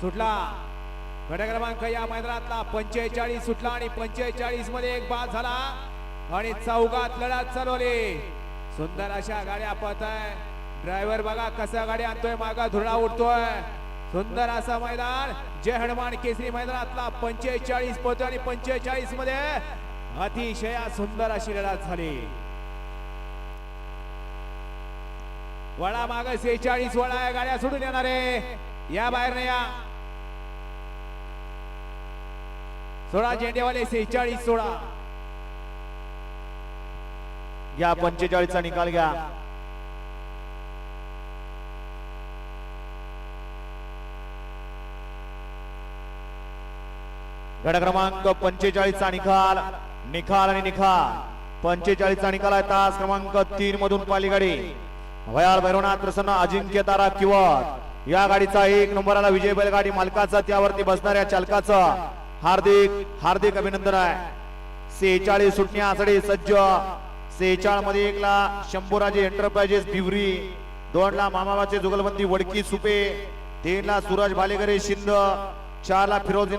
सुटला. गट क्रमांक या मैदानातला पंचेचाळीस सुटला आणि पंचेचाळीसमध्ये एक बाद झाला. आणि चौकात लढत चालवली सुंदर अशा गाड्या पत आहे. ड्रायव्हर बघा कसा गाडी आणतोय मागा धुळा उठतोय सुंदर असं मैदान. जय हनुमान केसरी मैदानातला पंचेचाळीस पोहोच आणि पंचेचाळीसमध्ये अतिशय सुंदर अशी लढत झाली. वळा माग सेहेचाळीस वळा या गाड्या सोडून येणार. आहे या बाहेर या. सोळा झेंडेवाले सेहेचाळीस सोळा. घ्या पंचेचाळीसचा निकाल घ्या. गड क्रमांक पंचेचाळीसचा निकाल निकाल आणि निकाल. पंचेचाळीसचा निकाल आहे तास क्रमांक तीन मधून पालीगाडी भयाल भैरवनाथ प्रसन्न अजिंक्य तारा किवत. या गाडीचा एक नंबरला विजय बैलगाडी मालकाचा त्यावरती बसणाऱ्या चालकाचा. हार्दिक हार्दिक अभिनंदन आहे. सेहेचाळीस सुटण्यासाठी सज्ज. सेहेचाळमध्ये एकला शंभूराजे एंटरप्राइजेस भिवरी. दोन ला मामाबाचे जुगलबंदी वडकी सुपे. तीन ला सूरज भालेगरे शिंद. चार ला फिरोज